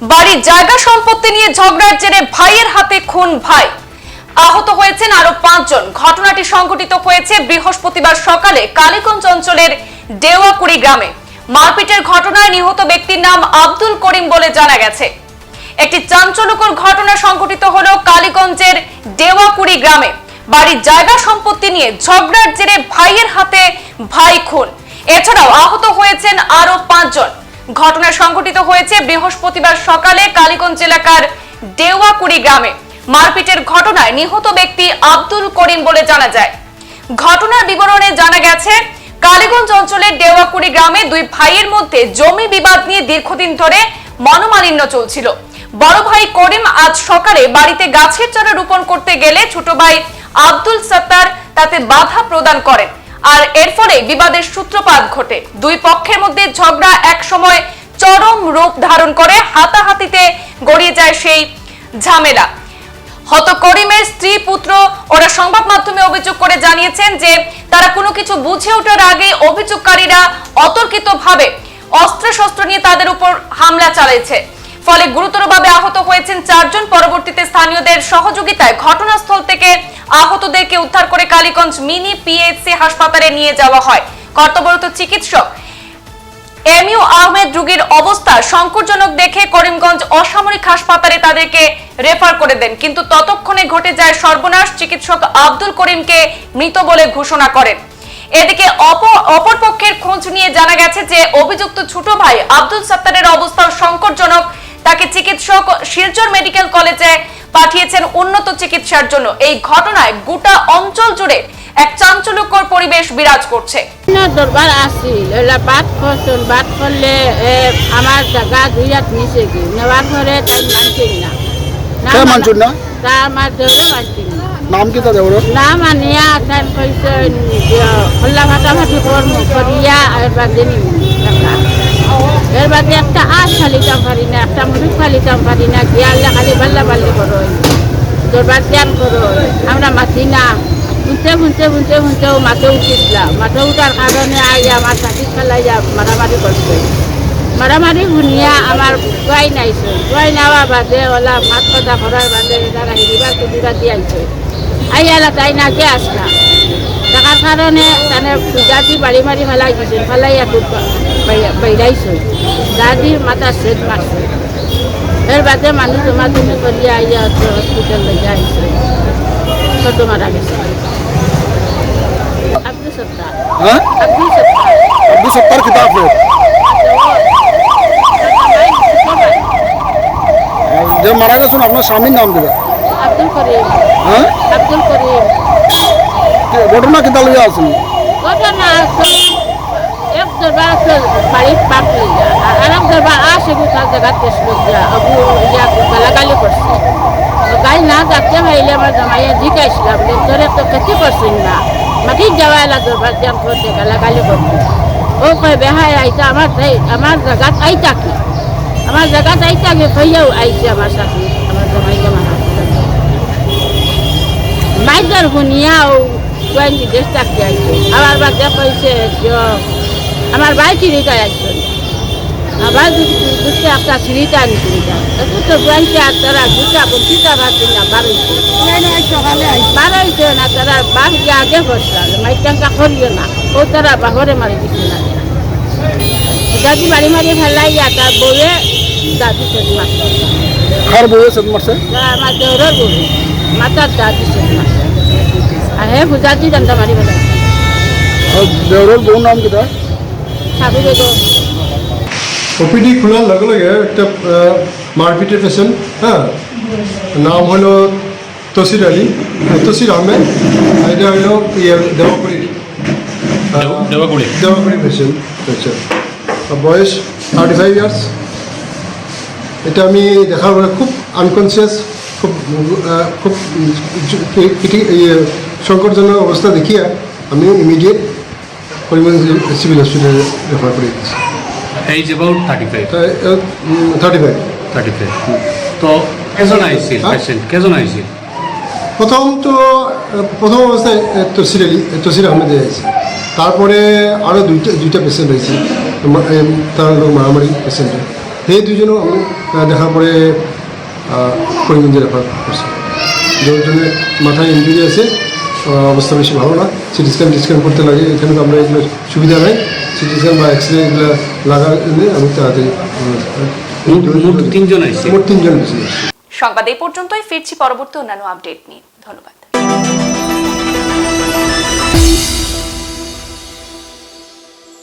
বাড়ির জায়গা সম্পত্তি নিয়ে ঝগড়ার জেরে ভাইয়ের হাতে খুন ভাই। আহত হয়েছেন আরও পাঁচজন। ঘটনাটি সংঘটিত হয়েছে বৃহস্পতিবার সকালে কালীগঞ্জ অঞ্চলের দেওয়াকুড়ি গ্রামে। মারপিটের ঘটনায় নিহত ব্যক্তির নাম আব্দুল করিম বলে জানা গেছে। একটি চাঞ্চল্যকর ঘটনা সংঘটিত হলো কালীগঞ্জের দেওয়াকুড়ি গ্রামে। বাড়ির জায়গা সম্পত্তি নিয়ে ঝগড়ার জেরে ভাইয়ের হাতে ভাই খুন। এছাড়াও আহত হয়েছেন আরও পাঁচজন। ঘটনা সংঘটিত হয়েছে বৃহস্পতিবার সকালে কালীগঞ্জ এলাকার দেওয়াকুড়ি গ্রামে। মারপিটের ঘটনায় নিহত ব্যক্তি আব্দুল করিম বলে জানা যায়। ঘটনার বিবরণে জানা গেছে, কালীগঞ্জ অঞ্চলের দেওয়াকুড়ি গ্রামে দুই ভাইয়ের মধ্যে জমি বিবাদ নিয়ে দীর্ঘদিন ধরে মনোমালিন্য চলছিল। বড় ভাই করিম আজ সকালে বাড়িতে গাছের চারা রোপণ করতে গেলে ছোট ভাই আব্দুল সত্তার তাতে বাধা প্রদান করেন। আর এর ফলে বিবাদের সূত্রপাত ঘটে। দুই পক্ষের মধ্যে ঝগড়া এক সময় চরম রূপ ধারণ করে, হাতাহাতিতে গড়িয়ে যায় সেই ঝামেলা। হত করিমের স্ত্রী, পুত্র ওরা সংবাদ মাধ্যমে অভিযোগ করে জানিয়েছেন যে তারা কোনো কিছু বুঝে ওঠার আগে অভিযোগকারীরা অতর্কিত ভাবে অস্ত্র শস্ত্র নিয়ে তাদের উপর হামলা চালিয়েছে ফলে গুরুতরভাবে আহত হয়েছেন চারজন। পরবর্তীতে স্থানীয়দের সহযোগিতায় ঘটনাস্থল থেকে আহতদেরকে উদ্ধার করে কালীগঞ্জ মিনি পিএইচসি হাসপাতালে নিয়ে যাওয়া হয়। কর্তব্যরত চিকিৎসক এম ইউ আহমেদ রোগীর অবস্থা সংকটজনক দেখে করিমগঞ্জ অসামরিক হাসপাতালে তাদেরকে রেফার করে দেন। কিন্তু ততক্ষণে ঘটে যায় সর্বনাশ। চিকিৎসক আব্দুল করিমকে মৃত বলে ঘোষণা করেন। এদিকে অপ- অপরপক্ষের খোঁজ নিয়ে জানা গেছে যে, অভিযুক্ত ছোট ভাই আব্দুল সত্তারের অবস্থা সংকটজনক। তাকে চিকিৎসক শিলচর মেডিকেল কলেজে পাঠিয়েছেন উন্নত চিকিৎসার জন্য। এই ঘটনায় গোটা অঞ্চল জুড়ে এক চাঞ্চল্যকর পরিবেশ বিরাজ করছে। দরবার ওলা বাদ করছেন বাদ করলে এ, আমার জায়গা দুই হাত নিচে কি নেওয়ার পরে তাই মানছেন না। কে মানছেন না? তা আমার দেওরে মানছেন না। নাম কি তাদের? ওর? না মানিয়া তাই কইছে খোলা ফাটাফাটি কর্ম করিয়া এবার দিন। এর বাদে একটা আশ খালিতাম পারি না, একটা মুড়ি খালিতাম পারি না গিয়ালে খালি বাল্লা বাল্লি করো দরবার ধ্যান করো আমরা মাতি না। শুনতে শুনতে শুনতে শুনতে মাঠে উঠিছিলাম মাঠে উঠার কারণে আই আমার সাথী খেলাইয়া মারামারি করছে। মারামারি শুনিয়া আমার গোয়াই নাইছে। গোয়াই নেওয়া বাদে ওলা ভাত কথা করার বাদে তারা হিরিবা তুলিবা দিয়ে আইছে। আইয়ালা তাই না, কে আসলা টাকার কারণে তানে দাদি বাড়ি মারি ফেলাই দিছে ফেলাইয়া খুব বাইরাইছে দাদির মাথা সেট মারছে এর বাদে মানুষ জমা জমি করিয়া আইয়া হসপিটাল লইয়া আইছে ছোট মারা গেছে আব্দুল সত্তার হ্যাঁ আব্দুল সত্তার আব্দুল সত্তার কিতাব লোক যে মারা গেছেন আপনার স্বামীর নাম দেবে আব্দুল করিম হ্যাঁ আব্দুল করিম কে- ঘটনা কিতা লইয়া আছেন ঘটনা আছে বাড়ির পাক লইয়া আর আরেক দরবার আসে কোথাও জায়গা টেস্ট লইয়া আবু ইয়া গালাগালি করছে তো গাই না যাতে ভাইলে আমার জামাইয়া জিজ্ঞাসলাম ধরে তো ক্ষতি করছেন না মাটির যাওয়া এলা দরবার জ্যাম করতে গালাগালি করতে ও কয় বেহাই আইতা আমার আমার জায়গাত আইতা কি আমার জায়গাত আইতা কি কইয়াও আইছে আমার সাথে আমার জামাইকে মারা মাইদার শুনিয়াও গোয়েন বিদেশ থাকতে আইছে আমার বাচ্চা কইছে আমার ভাই চিড়িটায় আসছে আবার দুটো একটা আনি চিড়িটা একটু তো গোয়েনকে আর তারা দুটা চিন্তা পারছি না বারোইছে বারোইছে না তারা বাঘ যে আগে করছিল মাইটাঙ্কা করিও না। ও তারা বাঘরে মারি দিচ্ছে না। দাদি বাড়ি মারি ফেলাইয়া তার বউয়ে দাদি চলি মারছে। খার বউয়ে সেদ মারছে? আমার দেওরের বউ। মাতার দাদি চলি মারছে। আর হে পূজাজি দান্দা মারি ফেলাইছে আর দেওরের বউর নাম কিতা সাধু বেগম ওপিডি খোলার লগে লগে একটা মারপিটের পেশেন্ট হ্যাঁ নাম হলো তসির আলী। তসির আহমেদ এটা হলো ইয়ে দেওয়াপুরি পেশেন্ট আচ্ছা বয়স থার্টি ফাইভ ইয়ার্স এটা আমি দেখার পরে খুব আনকনসিয়াস খুব খুব ইয়ে, সংকটজনক অবস্থা দেখিয়া আমি ইমিডিয়েট পরিমাণ সিভিল হসপিটালে রেফার করে দিচ্ছি। Age about thirty five thirty five thirty five তো কেজন আইছিল? হ্যাঁ? পেশেন্ট কেজন আইছিল? প্রথম তো প্রথম অবস্থায় তসির আলী তসির আহমেদ আছে তারপরে আরও দুইটা দুইটা পেশেন্ট এম, তার হলো মারামারি পেশেন্ট সেই দুজনও আমি দেখার পরে করিমগঞ্জে রেফার করছি। জন্য মাথায় ইঞ্জুরি আছে। অবস্থা বেশি ভালো না। সিটি স্ক্যান স্ক্যান করতে লাগে এখানে তো আমরা এগুলো সুবিধা নাই। সিটি স্ক্যান বা এক্স রে এগুলো লাগালে আমি তাড়াতাড়ি মোট তিনজন মোট তিনজন সংবাদ এই পর্যন্তই ফিরছি পরবর্তী অন্যান্য আপডেট নিয়ে। ধন্যবাদ।